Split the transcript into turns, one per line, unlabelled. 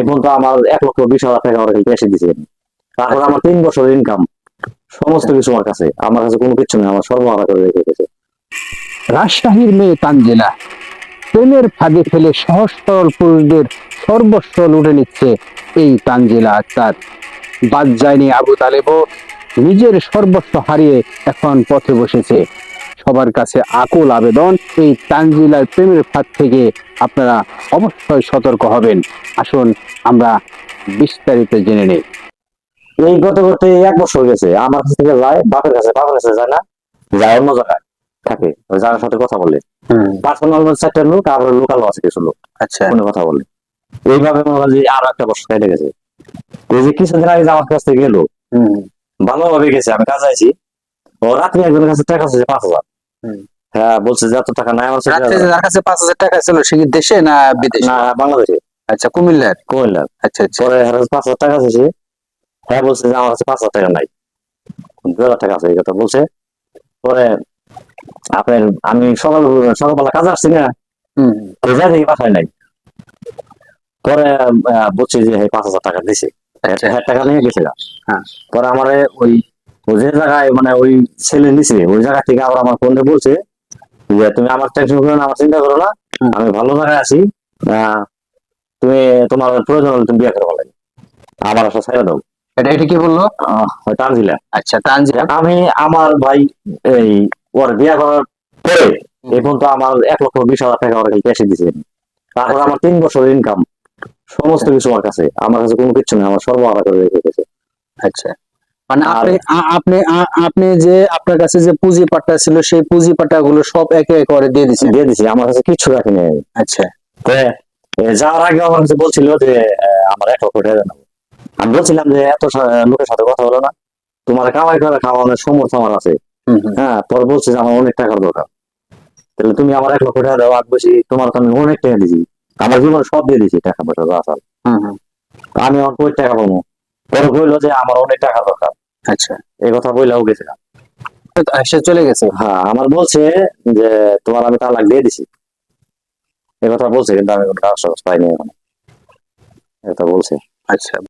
এখন তো আমার এক লক্ষ বিশ হাজার টাকা আমার ক্যাশে দিছে। তারপর আমার তিন বছর ইনকাম সমস্ত কিছু আমার কাছে। আমার কাছে কোনো কিছু নেই, আমার সর্বহারা করে রেখে গেছে
রাজশাহীর মেয়ে তানজিলা প্রেমের ফাঁদে ফেলে সহজ সরল পুরুষদের সর্বস্ব লুটে নিচ্ছে এই তানজিলা আক্তার। বাদ যায়নি আবু তালেবও, নিজের সর্বস্ব হারিয়ে এখন পথে বসেছে। সবার কাছে আকুল আবেদন। এই তানজিলার প্রেমের ফাঁদ থেকে আপনারা অবশ্যই সতর্ক হবেন। আসুন আমরা বিস্তারিত জেনে নেই।
এই গত করতে এক বছর গেছে। আমার কাছ থেকে যায় বাপের কাছে বাপের কাছে যায় না যায় অন্য জায়গায়। থাকে যার সাথে কথা বলে। পার্সোনাল চারটা লোক আর লোকাল আছে কিছু লোক।
আচ্ছা।
ফোনে কথা বলে। এইভাবে মনে যে আরও একটা বছর কেটে গেছে। এই যে কিছুদিন আগে আমার কাছ থেকে গেলো ভালোভাবে গেছে আমি কাজে আছি ও রাত্রে একজনের কাছে টাকা আছে পাঁচ হাজার। হ্যাঁ বলছে যে এত টাকা নাই আমার
যার কাছে পাঁচ হাজার টাকা ছিল সে কি দেশে না বিদেশে?
না বাংলাদেশে।
আচ্ছা কুমিল্লার?
কুমিল্লার।
আচ্ছা আচ্ছা।
পরে হ্যাঁ পাঁচ হাজার টাকা আছে হ্যাঁ বলছে যে আমার কাছে পাঁচ হাজার টাকা নাই। দু হাজার টাকা আছে এই কথা বলছে। পরে আপনার আমি সকাল সকালবেলা কাজে আসছি না।
হুম।
রোজা থেকে পাঠায় নাই। পরে বলছি যে হ্যাঁ পাঁচ হাজার টাকা দিছে। হ্যাঁ টাকা নিয়ে গেছিলাম
হ্যাঁ।
পরে আমার ওই যে জায়গায় মানে ওই ছেলে নিছে ওই জায়গা থেকে আবার আমার ফোনে বলছে যে তুমি আমার টেনশন করো না আমার চিন্তা করো না আমি ভালো জায়গায় আছি তুমি তোমার প্রয়োজন হলে তুমি বিয়ে করব লাগে আমার আশা ছেড়ে দাও।
এটা এটা কি বলল?
টানজিলা
আচ্ছা তানজিলা।
আমি আমার ভাই এই ওর বিয়ে করার পরে এখন তো আমার এক লক্ষ বিশ হাজার টাকা ওর ক্যাশে দিছে। তারপর আমার তিন বছর ইনকাম সমস্ত কিছু আমার কাছে। আমার কাছে কোনো কিছু নেই আমার সর্বহারা করে রেখে গেছে।
আচ্ছা। মানে আপনি আপনি আপনি যে আপনার কাছে যে পুঁজি পাটা ছিল সেই পুঁজি পাটা গুলো সব একে একে করে দিয়ে দিছেন
দিয়ে দিছি আমার কাছে কিছু রাখিনি আমি।
আচ্ছা।
যাওয়ার আগে আমার কাছে বলছিল যে আমার এক লক্ষ টাকা দেন। আমি বলছিলাম যে এত লোকের সাথে কথা হলো না। তোমার কামাই করে খাওয়ানোর সমর্থ আমার আছে। হ্যাঁ পরে বলছে যে আমার অনেক টাকার দরকার। তাহলে তুমি আমার এক লক্ষ টাকা দাও আগ বেশি তোমার তো আমি অনেক টাকা দিয়েছি আমার জীবনে সব দিয়ে দিছি টাকা পয়সা যা আছে।
হুম হুম।
আমি আমার কই টাকা পাবো? পরে বলল যে আমার অনেক টাকা দরকার।
আচ্ছা
এই কথা বললেও গেছিলাম।
সে চলে গেছে?
হ্যাঁ আমার বলছে যে তোমার আমি তালাক দিয়ে দিছি। এই কথা বলছে কিন্তু আমি কোনো কাগজ পাইনি এখন। এটা বলছে।
আচ্ছা।